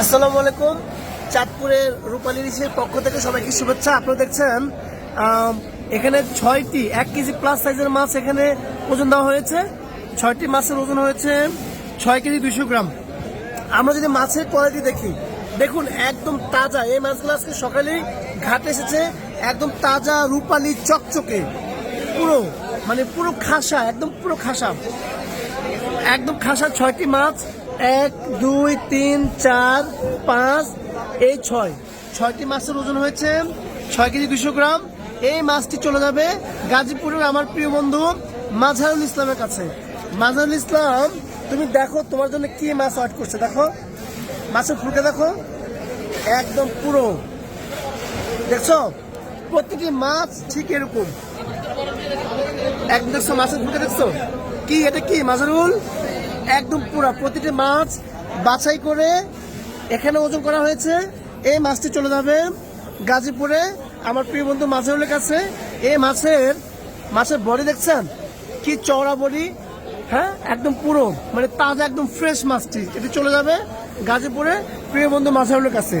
আসসালামু আলাইকুম। চাঁদপুরের রূপালী রিসের পক্ষ থেকে সবাইকে শুভেচ্ছা। আপনারা দেখছেন এখানে ছয়টি, এক কেজি প্লাস সাইজের মাছ এখানে ওজন দেওয়া হয়েছে। ছয়টি মাছের ওজন হয়েছে ছয় কেজি দুইশো গ্রাম। আমরা যদি মাছের কোয়ালিটি দেখি, দেখুন একদম তাজা। এই মাছগুলো আজকে সকালেই ঘাটে এসেছে, একদম তাজা রূপালী চকচকে। পুরো মানে পুরো খাসা, একদম পুরো খাসা। একদম খাসা ছয়টি মাছ। এক, দুই, তিন, চার, পাঁচ, এই ছয়। ছয়টি মাছের ওজন হয়েছে ছয় কেজি দুশো গ্রাম। এই মাছটি চলে যাবে গাজীপুরের আমার প্রিয় বন্ধু মাঝারুল ইসলামের কাছে। মাঝারুল ইসলাম, তুমি দেখো তোমার জন্য কি মাছ অ্যাড করছে, দেখো। মাছের ফুলকে দেখো। একদম পুরো। দেখছ? প্রতিটি মাছ ঠিক এরকম। একদম দেখছ মাছের ফুলকে দেখছ? কি, এটা কি মাজারুল একদম পুরো প্রতিটি মাছ বাছাই করে এখানে ওজন করা হয়েছে। এই মাছটি চলে যাবে গাজীপুরে। আমার প্রিয় বন্ধু মাঝেউলের কাছে। এই মাছের মাছের বডি দেখছেন? কি চওড়া বডি। হ্যাঁ একদম পুরো মানে তাজা, একদম ফ্রেশ মাছটি। এটি চলে যাবে গাজীপুরে। প্রিয় বন্ধু মাঝেউলের কাছে।